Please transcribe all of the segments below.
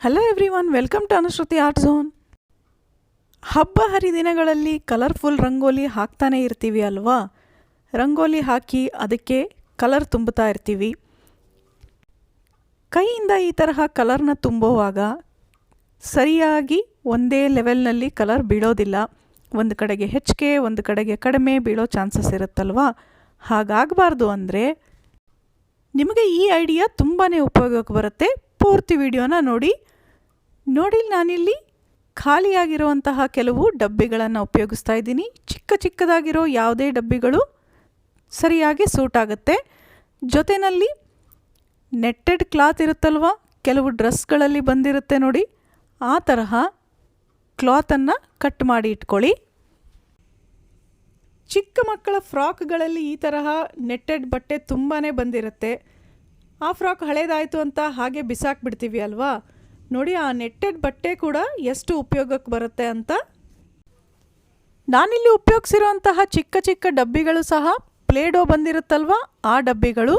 Hello every one welcome to Anushruti art zone ಹಬ್ಬ ಹರಿದಿನಗಳಲ್ಲಿ colourful rangoli ಹಾಕ್ತಾನೆ ಇರ್ತೀವಿ ಅಲ್ವಾ? ರಂಗೋಲಿ ಹಾಕಿ ಅದಕ್ಕೆ ಕಲರ್ ತುಂಬುತ್ತಾ ಇರ್ತೀವಿ. ಕೈಯಿಂದ ಈ ತರಹ ಕಲರ್ನ ತುಂಬುವಾಗ ಸರಿಯಾಗಿ ಒಂದೇ ಲೆವೆಲ್ನಲ್ಲಿ ಕಲರ್ ಬೀಳೋದಿಲ್ಲ. ಒಂದು ಕಡೆಗೆ ಹೆಚ್ಚಿಗೆ, ಒಂದು ಕಡೆಗೆ ಕಡಿಮೆ ಬೀಳೋ ಚಾನ್ಸಸ್ ಇರುತ್ತಲ್ವಾ? ಹಾಗಾಗಬಾರ್ದು ಅಂದರೆ ನಿಮಗೆ ಈ ಐಡಿಯಾ ತುಂಬಾ ಉಪಯೋಗಕ್ಕೆ ಬರುತ್ತೆ. ಪೂರ್ತಿ ವಿಡಿಯೋನ ನೋಡಿ. ನೋಡಿ ನಾನಿಲ್ಲಿ ಖಾಲಿಯಾಗಿರುವಂತಹ ಕೆಲವು ಡಬ್ಬಿಗಳನ್ನು ಉಪಯೋಗಿಸ್ತಾ ಇದ್ದೀನಿ. ಚಿಕ್ಕ ಚಿಕ್ಕದಾಗಿರೋ ಯಾವುದೇ ಡಬ್ಬಿಗಳು ಸರಿಯಾಗಿ ಸೂಟ್ ಆಗುತ್ತೆ. ಜೊತೆಯಲ್ಲಿ ನೆಟ್ಟೆಡ್ ಕ್ಲಾತ್ ಇರುತ್ತಲ್ವ? ಕೆಲವು ಡ್ರೆಸ್ಗಳಲ್ಲಿ ಬಂದಿರುತ್ತೆ ನೋಡಿ. ಆ ತರಹ ಕ್ಲಾತನ್ನು ಕಟ್ ಮಾಡಿ ಇಟ್ಕೊಳ್ಳಿ. ಚಿಕ್ಕ ಮಕ್ಕಳ ಫ್ರಾಕ್ಗಳಲ್ಲಿ ಈ ತರಹ ನೆಟ್ಟೆಡ್ ಬಟ್ಟೆ ತುಂಬಾ ಬಂದಿರುತ್ತೆ. ಆ ಫ್ರಾಕ್ ಹಳೇದಾಯಿತು ಅಂತ ಹಾಗೆ ಬಿಸಾಕ್ಬಿಡ್ತೀವಿ ಅಲ್ವಾ? ನೋಡಿ, ಆ ನೆಟ್ಟೆಡ್ ಬಟ್ಟೆ ಕೂಡ ಎಷ್ಟು ಉಪಯೋಗಕ್ಕೆ ಬರುತ್ತೆ ಅಂತ. ನಾನಿಲ್ಲಿ ಉಪಯೋಗಿಸಿರುವಂತಹ ಚಿಕ್ಕ ಚಿಕ್ಕ ಡಬ್ಬಿಗಳು ಸಹ ಪ್ಲೇಡೋ ಬಂದಿರುತ್ತಲ್ವ? ಆ ಡಬ್ಬಿಗಳು.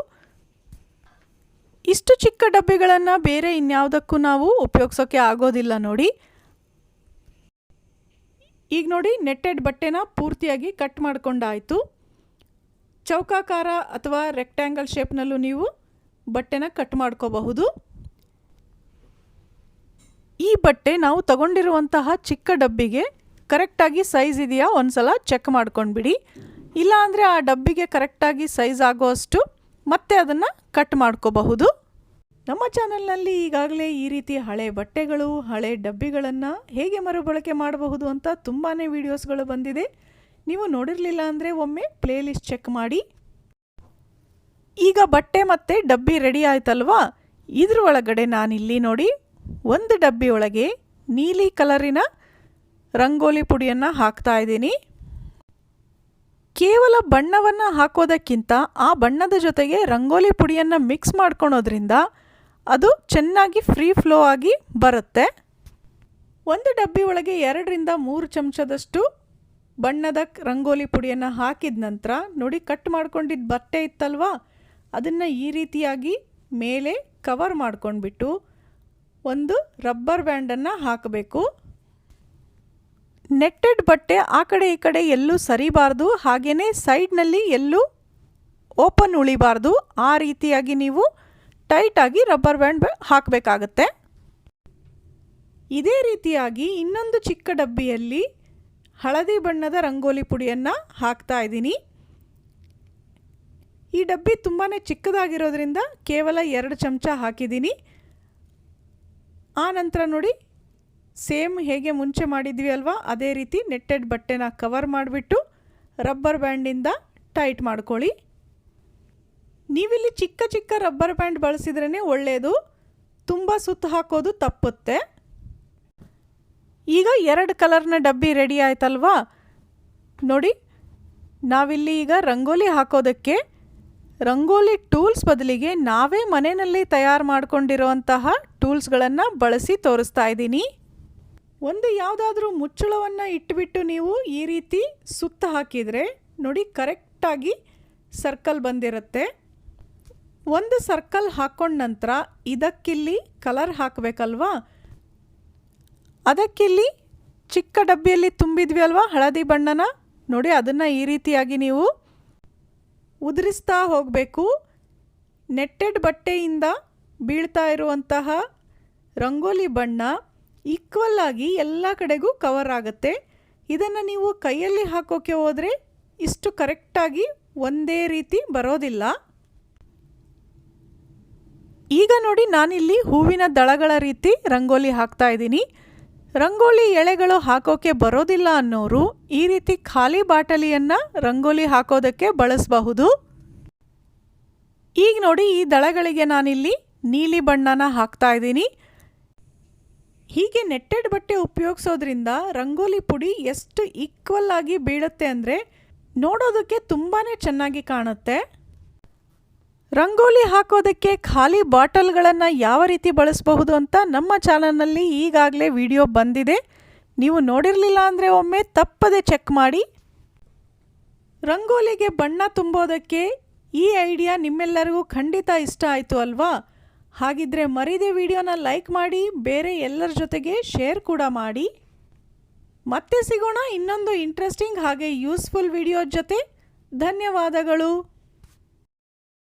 ಇಷ್ಟು ಚಿಕ್ಕ ಡಬ್ಬಿಗಳನ್ನು ಬೇರೆ ಇನ್ಯಾವುದಕ್ಕೂ ನಾವು ಉಪಯೋಗಿಸೋಕ್ಕೆ ಆಗೋದಿಲ್ಲ ನೋಡಿ. ಈಗ ನೋಡಿ, ನೆಟ್ಟೆಡ್ ಬಟ್ಟೆನ ಪೂರ್ತಿಯಾಗಿ ಕಟ್ ಮಾಡಿಕೊಂಡಾಯಿತು. ಚೌಕಾಕಾರ ಅಥವಾ ರೆಕ್ಟ್ಯಾಂಗಲ್ ಶೇಪ್ನಲ್ಲೂ ನೀವು ಬಟ್ಟೆನ ಕಟ್ ಮಾಡ್ಕೋಬಹುದು. ಈ ಬಟ್ಟೆ ನಾವು ತಗೊಂಡಿರುವಂತಹ ಚಿಕ್ಕ ಡಬ್ಬಿಗೆ ಕರೆಕ್ಟಾಗಿ ಸೈಜ್ ಇದೆಯಾ ಒಂದ್ಸಲ ಚೆಕ್ ಮಾಡ್ಕೊಂಡ್ಬಿಡಿ. ಇಲ್ಲಾಂದರೆ ಆ ಡಬ್ಬಿಗೆ ಕರೆಕ್ಟಾಗಿ ಸೈಜ್ ಆಗೋಷ್ಟು ಮತ್ತೆ ಅದನ್ನು ಕಟ್ ಮಾಡ್ಕೋಬಹುದು. ನಮ್ಮ ಚಾನಲ್ನಲ್ಲಿ ಈಗಾಗಲೇ ಈ ರೀತಿ ಹಳೆ ಬಟ್ಟೆಗಳು, ಹಳೆ ಡಬ್ಬಿಗಳನ್ನು ಹೇಗೆ ಮರುಬಳಕೆ ಮಾಡಬಹುದು ಅಂತ ತುಂಬಾ ವೀಡಿಯೋಸ್ಗಳು ಬಂದಿದೆ. ನೀವು ನೋಡಿರಲಿಲ್ಲ ಅಂದರೆ ಒಮ್ಮೆ ಪ್ಲೇಲಿಸ್ಟ್ ಚೆಕ್ ಮಾಡಿ. ಈಗ ಬಟ್ಟೆ ಮತ್ತು ಡಬ್ಬಿ ರೆಡಿ ಆಯ್ತಲ್ವಾ? ಇದ್ರ ಒಳಗಡೆ ನಾನಿಲ್ಲಿ ನೋಡಿ, ಒಂದು ಡಬ್ಬಿ ಒಳಗೆ ನೀಲಿ ಕಲರಿನ ರಂಗೋಲಿ ಪುಡಿಯನ್ನು ಹಾಕ್ತಾ ಇದ್ದೀನಿ. ಕೇವಲ ಬಣ್ಣವನ್ನು ಹಾಕೋದಕ್ಕಿಂತ ಆ ಬಣ್ಣದ ಜೊತೆಗೆ ರಂಗೋಲಿ ಪುಡಿಯನ್ನು ಮಿಕ್ಸ್ ಮಾಡ್ಕೊಳೋದ್ರಿಂದ ಅದು ಚೆನ್ನಾಗಿ ಫ್ರೀ ಫ್ಲೋ ಆಗಿ ಬರುತ್ತೆ. ಒಂದು ಡಬ್ಬಿ ಒಳಗೆ ಎರಡರಿಂದ ಮೂರು ಚಮಚದಷ್ಟು ಬಣ್ಣದ ರಂಗೋಲಿ ಪುಡಿಯನ್ನು ಹಾಕಿದ ನಂತರ ನೋಡಿ ಕಟ್ ಮಾಡ್ಕೊಂಡಿದ್ದ ಬಟ್ಟೆ ಇತ್ತಲ್ವಾ? ಅದನ್ನು ಈ ರೀತಿಯಾಗಿ ಮೇಲೆ ಕವರ್ ಮಾಡ್ಕೊಂಡ್ಬಿಟ್ಟು ಒಂದು ರಬ್ಬರ್ ಬ್ಯಾಂಡನ್ನು ಹಾಕಬೇಕು. ನೆಟ್ಟೆಡ್ ಬಟ್ಟೆ ಆ ಕಡೆ ಈ ಕಡೆ ಎಲ್ಲೂ ಸರಿಬಾರ್ದು ಹಾಗೆಯೇ ಸೈಡ್ನಲ್ಲಿ ಎಲ್ಲೂ ಓಪನ್ ಉಳಿಬಾರ್ದು. ಆ ರೀತಿಯಾಗಿ ನೀವು ಟೈಟಾಗಿ ರಬ್ಬರ್ ಬ್ಯಾಂಡ್ ಹಾಕಬೇಕಾಗತ್ತೆ. ಇದೇ ರೀತಿಯಾಗಿ ಇನ್ನೊಂದು ಚಿಕ್ಕ ಡಬ್ಬಿಯಲ್ಲಿ ಹಳದಿ ಬಣ್ಣದ ರಂಗೋಲಿ ಪುಡಿಯನ್ನು ಹಾಕ್ತಾ ಇದ್ದೀನಿ. ಈ ಡಬ್ಬಿ ತುಂಬಾ ಚಿಕ್ಕದಾಗಿರೋದ್ರಿಂದ ಕೇವಲ ಎರಡು ಚಮಚ ಹಾಕಿದ್ದೀನಿ. ಆ ನಂತರ ನೋಡಿ, ಸೇಮ್ ಹೇಗೆ ಮುಂಚೆ ಮಾಡಿದ್ವಿ ಅಲ್ವಾ, ಅದೇ ರೀತಿ ನೆಟ್ಟೆಡ್ ಬಟ್ಟೆನ ಕವರ್ ಮಾಡಿಬಿಟ್ಟು ರಬ್ಬರ್ ಬ್ಯಾಂಡಿಂದ ಟೈಟ್ ಮಾಡ್ಕೊಳ್ಳಿ. ನೀವಿಲ್ಲಿ ಚಿಕ್ಕ ಚಿಕ್ಕ ರಬ್ಬರ್ ಬ್ಯಾಂಡ್ ಬಳಸಿದ್ರೇ ಒಳ್ಳೆಯದು ತುಂಬ ಸುತ್ತು ಹಾಕೋದು ತಪ್ಪುತ್ತೆ. ಈಗ ಎರಡು ಕಲರ್ನ ಡಬ್ಬಿ ರೆಡಿ ಆಯ್ತಲ್ವಾ? ನೋಡಿ, ನಾವಿಲ್ಲಿ ಈಗ ರಂಗೋಲಿ ಹಾಕೋದಕ್ಕೆ ರಂಗೋಲಿ ಟೂಲ್ಸ್ ಬದಲಿಗೆ ನಾವೇ ಮನೆಯಲ್ಲಿ ತಯಾರು ಮಾಡಿಕೊಂಡಿರುವಂತಹ ಟೂಲ್ಸ್ಗಳನ್ನು ಬಳಸಿ ತೋರಿಸ್ತಾ ಇದ್ದೀನಿ. ಒಂದು ಯಾವುದಾದ್ರೂ ಮುಚ್ಚಳವನ್ನು ಇಟ್ಟುಬಿಟ್ಟು ನೀವು ಈ ರೀತಿ ಸುತ್ತ ಹಾಕಿದರೆ ನೋಡಿ ಕರೆಕ್ಟಾಗಿ ಸರ್ಕಲ್ ಬಂದಿರುತ್ತೆ. ಒಂದು ಸರ್ಕಲ್ ಹಾಕ್ಕೊಂಡ ನಂತರ ಇದಕ್ಕಿಲ್ಲಿ ಕಲರ್ ಹಾಕಬೇಕಲ್ವಾ? ಅದಕ್ಕಿಲ್ಲಿ ಚಿಕ್ಕ ಡಬ್ಬಿಯಲ್ಲಿ ತುಂಬಿದ್ವಿ ಅಲ್ವಾ? ಹಳದಿ ಬಣ್ಣನ? ನೋಡಿ ಅದನ್ನು ಈ ರೀತಿಯಾಗಿ ನೀವು ಉದುರಿಸ್ತಾ ಹೋಗಬೇಕು. ನೆಟ್ಟೆಡ್ ಬಟ್ಟೆಯಿಂದ ಬೀಳ್ತಾ ಇರುವಂತಹ ರಂಗೋಲಿ ಬಣ್ಣ ಈಕ್ವಲ್ ಆಗಿ ಎಲ್ಲ ಕಡೆಗೂ ಕವರ್ ಆಗುತ್ತೆ. ಇದನ್ನು ನೀವು ಕೈಯಲ್ಲಿ ಹಾಕೋಕ್ಕೆ ಹೋದರೆ ಇಷ್ಟು ಕರೆಕ್ಟಾಗಿ ಒಂದೇ ರೀತಿ ಬರೋದಿಲ್ಲ. ಈಗ ನೋಡಿ ನಾನಿಲ್ಲಿ ಹೂವಿನ ದಳಗಳ ರೀತಿ ರಂಗೋಲಿ ಹಾಕ್ತಾ ಇದ್ದೀನಿ. ರಂಗೋಲಿ ಎಳೆಗಳು ಹಾಕೋಕೆ ಬರೋದಿಲ್ಲ ಅನ್ನೋರು ಈ ರೀತಿ ಖಾಲಿ ಬಾಟಲಿಯನ್ನು ರಂಗೋಲಿ ಹಾಕೋದಕ್ಕೆ ಬಳಸಬಹುದು. ಈಗ ನೋಡಿ ಈ ದಳಗಳಿಗೆ ನಾನಿಲ್ಲಿ ನೀಲಿ ಬಣ್ಣನ ಹಾಕ್ತಾ ಇದ್ದೀನಿ. ಹೀಗೆ ನೆಟ್ಟೆಡ್ ಬಟ್ಟೆ ಉಪಯೋಗಿಸೋದ್ರಿಂದ ರಂಗೋಲಿ ಪುಡಿ ಎಷ್ಟು ಈಕ್ವಲ್ ಆಗಿ ಬೀಳುತ್ತೆ ಅಂದರೆ ನೋಡೋದಕ್ಕೆ ತುಂಬಾ ಚೆನ್ನಾಗಿ ಕಾಣುತ್ತೆ. ರಂಗೋಲಿ ಹಾಕೋದಕ್ಕೆ ಖಾಲಿ ಬಾಟಲ್ಗಳನ್ನು ಯಾವ ರೀತಿ ಬಳಸಬಹುದು ಅಂತ ನಮ್ಮ ಚಾನಲ್ನಲ್ಲಿ ಈಗಾಗಲೇ ವಿಡಿಯೋ ಬಂದಿದೆ. ನೀವು ನೋಡಿರಲಿಲ್ಲ ಅಂದರೆ ಒಮ್ಮೆ ತಪ್ಪದೆ ಚೆಕ್ ಮಾಡಿ. ರಂಗೋಲಿಗೆ ಬಣ್ಣ ತುಂಬೋದಕ್ಕೆ ಈ ಐಡಿಯಾ ನಿಮ್ಮೆಲ್ಲರಿಗೂ ಖಂಡಿತ ಇಷ್ಟ ಆಯಿತು ಅಲ್ವಾ? ಹಾಗಿದ್ರೆ ಮರಿದೆ ವಿಡಿಯೋನ ಲೈಕ್ ಮಾಡಿ, ಬೇರೆ ಎಲ್ಲರ ಜೊತೆಗೆ ಶೇರ್ ಕೂಡ ಮಾಡಿ. ಮತ್ತೆ ಸಿಗೋಣ ಇನ್ನೊಂದು ಇಂಟ್ರೆಸ್ಟಿಂಗ್ ಹಾಗೆ ಯೂಸ್ಫುಲ್ ವಿಡಿಯೋ ಜೊತೆ. ಧನ್ಯವಾದಗಳು.